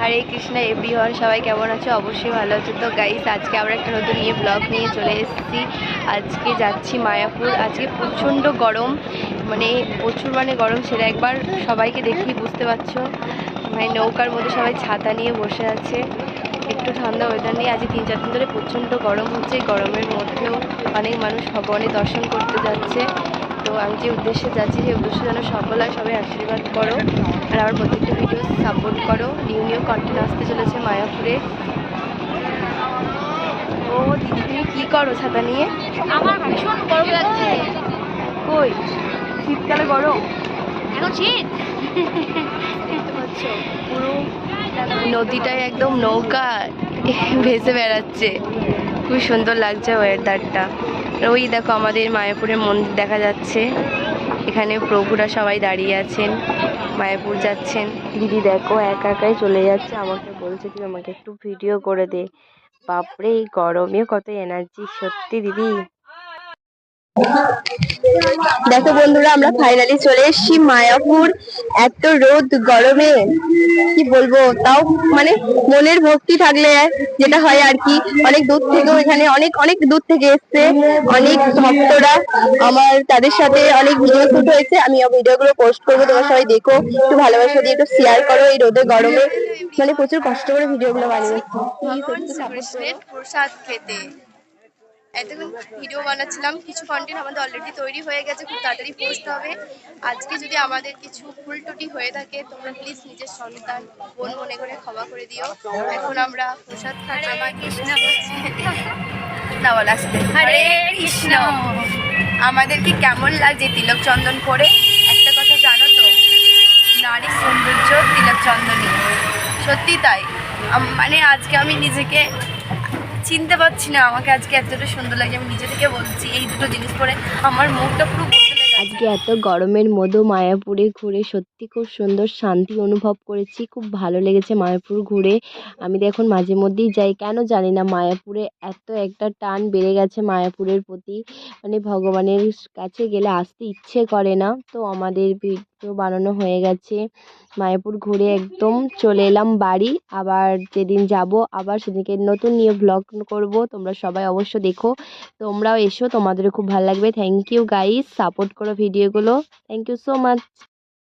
হরে Krishna everyone সবাই কেমন আছো? অবশ্যই ভালো আছো। তো গাইস আজকে আমরা একটা নতুন নিয়ে ব্লগ নিয়ে চলে এসেছি। আজকে যাচ্ছি মায়াপুর। আজকে প্রচণ্ড গরম। মানে প্রচুর মানে গরম, সেটা একবার সবাইকে দেখি বুঝতে পারছ। মানে নৌকার মধ্যে সবাই ছাতা নিয়ে বসে আছে। একটু ঠান্ডা ওয়েদার নিয়ে আজকে তিন চার দিন ধরে প্রচণ্ড গরম হচ্ছে। গরমের মধ্যেও অনেক মানুষ ভগবানের দর্শন করতে যাচ্ছে। তো আমি যে উদ্দেশ্যে যাচ্ছি সেই উদ্দেশ্যে যেন সফল হয় সবাই আশীর্বাদ করো। আর আমার প্রত্যেকটা ভিডিও সাপোর্ট করো। নিউ নিউ কন্টেন্ট আসতে চলেছে মায়াপুরে। ও দিদি তুমি কী করো ছাতা নিয়ে? আমার ভীষণ গরম লাগছে। কই? শীতকালে গরম? এখন শীত। পুরো নদীটায় একদম নৌকা ভেসে বেড়াচ্ছে। খুব সুন্দর লাগছে ওয়েদারটা ওই দেখো আমাদের মায়াপুরের মন্দির দেখা যাচ্ছে। এখানে প্রভুরা সবাই দাঁড়িয়ে আছেন, মায়াপুর যাচ্ছেন। দিদি দেখো একা একাই চলে যাচ্ছে, আমাকে বলছে তুমি আমাকে একটু ভিডিও করে দে। বাপরে, এই গরমে কত এনার্জি সত্যি দিদি। দেখো বন্ধুরা, আমরা ফাইনালি চলে এসেছি মায়াপুর। এত রোদ, গরমে, কি বলব? তাও মানে মনের ভক্তি থাকলে যেটা হয় আর কি, অনেক দূর থেকেও এখানে অনেক অনেক দূর থেকে এসছে, অনেক ভক্তরা। আমার তাদের সাথে অনেক ভিডিও শুট হয়েছে, আমি ভিডিও গুলো পোস্ট করব, তোমরা সবাই দেখো, একটু ভালোবাসা দিয়ে একটু শেয়ার করো এই রোদে, গরমে। মানে প্রচুর কষ্ট করে ভিডিও গুলো বানিয়েছি। এতক্ষণ ভিডিও বানাচ্ছিলাম কিছু কন্টেন্ট আমাদের অলরেডি তৈরি হয়ে গেছে খুব তাড়াতাড়ি পোস্ট হবে। আজকে যদি আমাদের কিছু ভুল টুটি হয়ে থাকে তোমরা প্লিজ নিজের সন্তান বোন মনে করে ক্ষমা করে দিও। এখন আমরা প্রসাদ খাচ্ছি। কৃষ্ণ। আমাদেরকে কেমন লাগছে তিলক চন্দন করে একটা কথা জানো তো নারী সৌন্দর্য তিলক চন্দনী সত্যি তাই। মানে আজকে আমি নিজেকে চিনতে পারছি না, আমাকে আজকে এতটা সুন্দর লাগে, আমি নিজে থেকে বলছি, এই দুটো জিনিস পরে আমার মুখটা পুরো আজকে এত গরমের মধ্যে মায়াপুরে ঘুরে সত্যি খুব সুন্দর শান্তি অনুভব করেছি, খুব ভালো লেগেছে মায়াপুর ঘুরে। আমি এখন মাঝে মধ্যেই যাই, কেন জানি না মায়াপুরে এত একটা টান বেড়ে গেছে মায়াপুরের প্রতি। মানে ভগবানের কাছে গেলে আসতে ইচ্ছে করে না, তো আমাদের বানানো হয়ে গেছে। মায়াপুর ঘুরে একদম চলে এলাম বাড়ি। আবার যেদিন যাব, আবার সেদিনকে নতুন নিয়ে ব্লগ করব। তোমরা সবাই অবশ্য দেখো। তোমরাও এসো। তোমাদেরও খুব ভালো লাগবে। থ্যাংক ইউ গাইস সাপোর্ট করো ভিডিওগুলো থ্যাংক ইউ সো মাচ